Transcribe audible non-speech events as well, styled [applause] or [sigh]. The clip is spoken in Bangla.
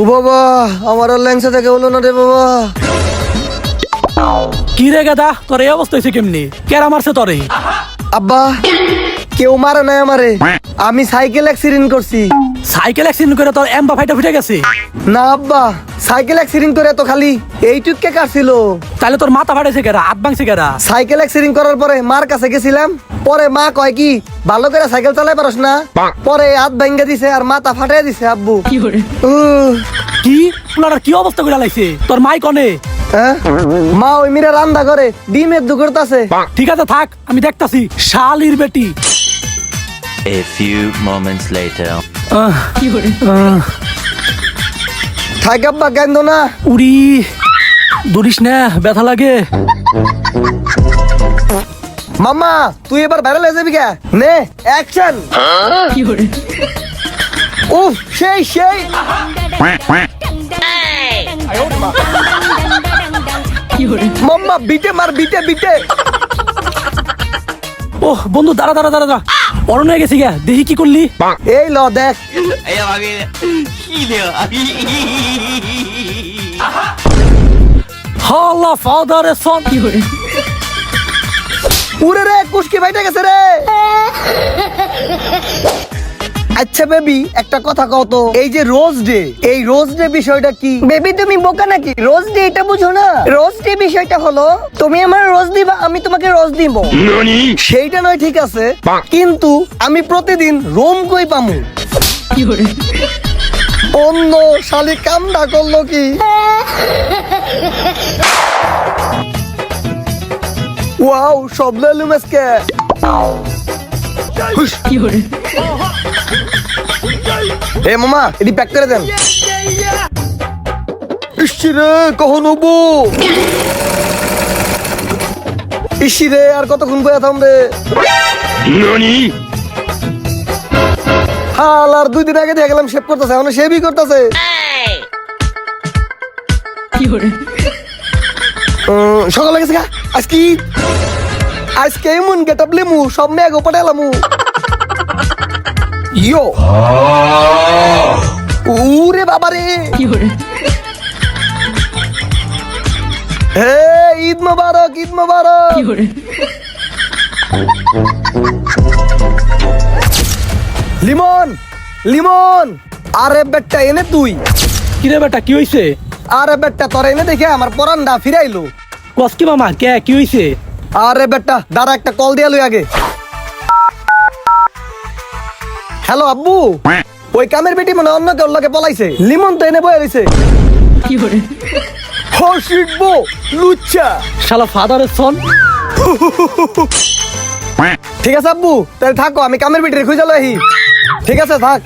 ও বাবা আমার আর ল্যাংসা থেকে হলো না রে বাবা। কি রে গাদা তোর এই অবস্থা হয়েছে কেমনি? কেরা মারছে তোরে? আব্বা কেউ মারে নাই আমারে। আমি সাইকেল অ্যাক্সিডেন্ট করছি। সাইকেল অ্যাক্সিডেন্ট করে তোর এম্বা ফাইটা ফুটে গেছে? না আব্বা সাইকেল অ্যাক্সিডেন্ট করে তো খালি এইটুককে কাটছিল। তাহলে তোর মাথা ফাটাইছে কেরা হাত ভাঙছে কেরা? সাইকেল অ্যাক্সিডেন্ট করার পরে মার কাছে গেছিলাম। পরে মা কয় কি ভালো করে সাইকেল চালাই পারস না? পরে হাত ভেঙে দিছে আর মাথা ফাটাই দিছে আব্বু। কি পুলার কি? অবস্থা করে লাইছে? তোর মাই কনে? হ্যাঁ? মা ওই মিরা রান্না করে ডিমের দুকরতাছে ঠিক আছে থাক আমি দেখতাছি। শালির বেটি। A few moments later. আহ, আহ, থাক আব্বা কেন্দ না। উড়ি। দৌড়িস না ব্যথা লাগে। মাম্মা তুই এবার ভাইরাল হয়ে যাবি কে? নে অ্যাকশন উফ সেই সেই! মাম্মা বিটে মার বিটে বিটে! ও বন্ধু দাঁড়া দাঁড়া দাঁড়া দাঁড়া। অরণ হয়ে গেছি গা দেখি কি করলি। এই ল দেখ। হাল্লা ফাদার সন উড়ে রে কুসকি বাইটে গেছে রে। আচ্ছা বেবি একটা কথা কও তো। এই যে রোজ ডে এই রোজ ডে বিষয়টা কি? বেবি তুমি বোকা নাকি? রোজ ডে এটা বুঝো না। রোজ ডে বিষয়টা হলো তুমি আমার রোজ দিবা আমি তোমাকে রোজ দিব। সেইটা নয় ঠিক আছে। কিন্তু আমি প্রতিদিন রোম কই পামু? অন্য শালি কামডা করল কি? [laughs] ওয়াও সব লালু মাসকে এ মামা এটি প্যাক করে দেন। ইসিরে কখন হব? ইসিরে আর কতক্ষণ বয়া থাম রে? হাল আর দুই দিন আগে দিয়ে গেলাম শেভ করতেছে এখন শেভই করতেছে। সকালে গেছে গা। আজকে। আজকে এমন গেট আপ লেমু সব মেঘ পাঠালামু। ইয়ো। উরে বাবা রে হে ঈদ মোবারক ঈদ মোবারক। লিমন লিমন। আরে বেটা এনে তুই। কি রে বেটা কি হইছে? আরে বেটা তোর এনে দেখে আমার পরান্ডা ফিরাইলো। কস কি মামা কে কি হইছে? আরে বেটা দাঁড়া একটা কল দিয়া লই আগে। হ্যালো আব্বু? [laughs] ওই কামের বেটি মনে অন্য কেউ লোকে পলাইছে। লিমন তো এনে বয়ে রইছে। [laughs] হসিকবো লুচ্চা শালা ফাদারের সন [laughs] ঠিক আছে আব্বু? তাহলে থাকো আমি কামের বেটি খুঁজে লই ঠিক আছে থাক।